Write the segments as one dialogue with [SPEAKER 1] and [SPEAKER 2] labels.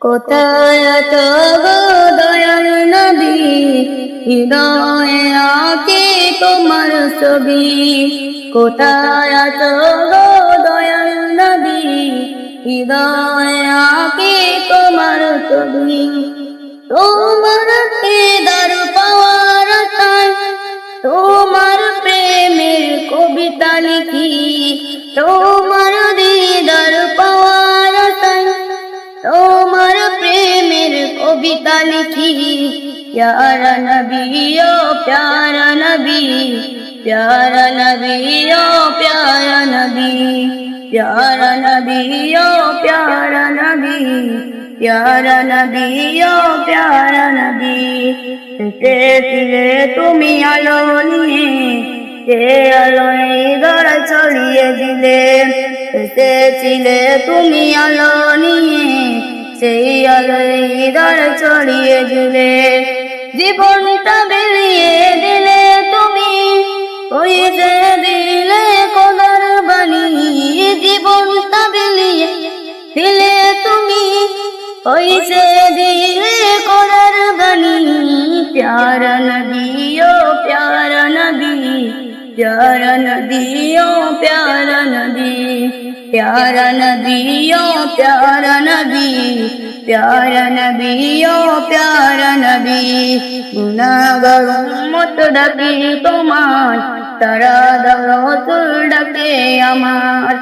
[SPEAKER 1] কোথায় তো কোথায় তোমার পেদার পাওয়ার তোমার প্রেমের কবিতা লিখি। তোমার দিদার পাওয়ার তাই তোমার প্রেমের কবিতা লিখি। প্যারা নবী, ও প্যারা নবী প্যারা নবী, ও প্যারা নবী প্যারা নবী, ও প্যারা নবী প্যারা নবী, ও প্যারা নবী। এসেছিলে তুমি আলো নিয়ে সে আলোয় ছড়িয়ে দিলে? এসেছিলে তুমি আলো নিয়ে, সেই আলোয় দর ছড়িয়ে দিলে। জীবনটা বেরিয়ে দিলে তুমি কইতে দিলে কোদার বাণী। জীবনটা বেরিয়ে দিলে তুমি কইতে দিলে কোদার বাণী। প্যারা ও প্যারা নবী प्यारा नदियों प्यारा नदी प्यारा नदियों प्यारा नबी प्यारा नबियों प्यारा नबी गुनागर मत ডাকে তোমার তারা দরতুল ডাকে আমার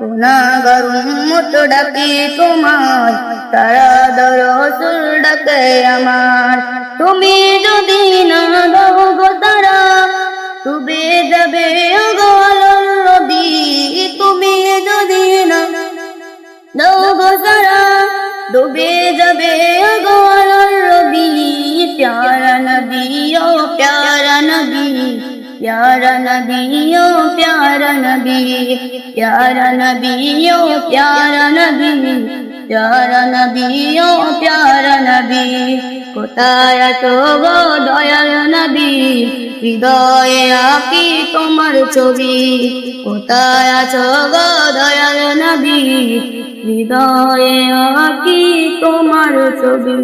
[SPEAKER 1] গুনাগার মত ডাকে তোমার তারা দরতুল ডাকে আমার তুমি যদি प्यारा नबियो प्यारा नबी प्यारा नबियो प्यारा नबी प्यारा नबियो प्यारा नबी কোথায় তো গো দয়াল নবী হৃদয়ে আঁকি তোমার ছবি কোথায় আছো গো দয়াল নবী হৃদয়ে আঁকি তোমার ছবি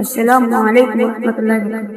[SPEAKER 1] আসসালামু আলাইকুম রহমতুল্লাহ